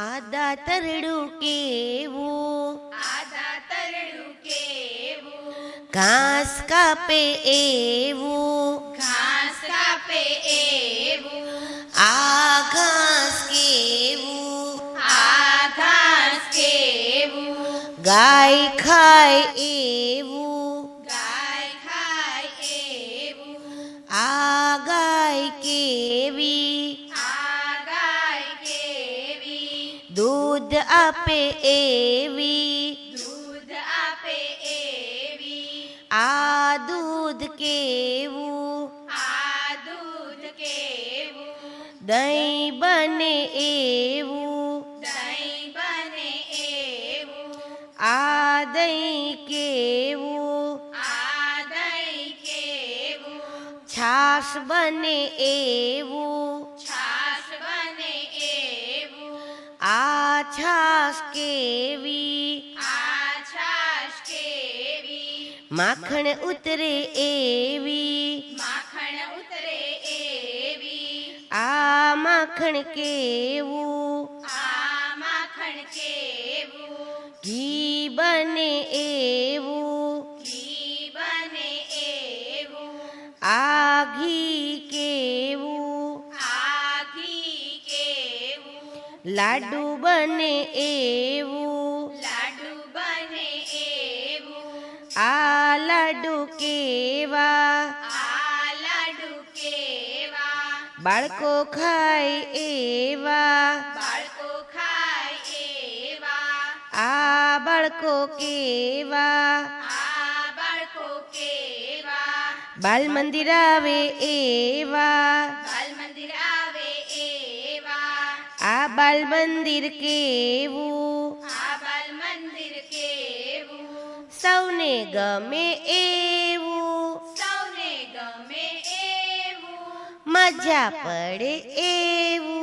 આદા તરડું કેવું આદા તરડું કેવું ઘાસ કાપે એવું ઘાસ કાપે એવું આ ઘાસ કેવું આ ઘાસ કેવું ગાય ખાય એવું ગાય ખાય એવું આ दूध આપે એવી दूध આપે એવી આ દૂધ કેવું આ દૂધ કેવું દહીં બને એવું દહીં બને એવું આ દહીં કેવું આ દહીં કેવું છાશ બને એવું છાશ બને केवी छाशकेवी माखण उतरे एवी माखण उतरे एवी आ माखण केवू आ माखण केवू घी बने एवू घी बने एवू आ घी લાડુ બને એવું લાડુ બને એવું આ લાડુ કેવા આ લાડુ કેવા બાળકો ખાય એવા બાળકો ખાય એવા આ બાળકો કેવા આ બાલ મંદિર આવે એવા બાલ आ बाल मंदिर के वो आ बाल मंदिर के वो सौने गमे ए वो सौने गमे ए वो मजा पड़े ए वो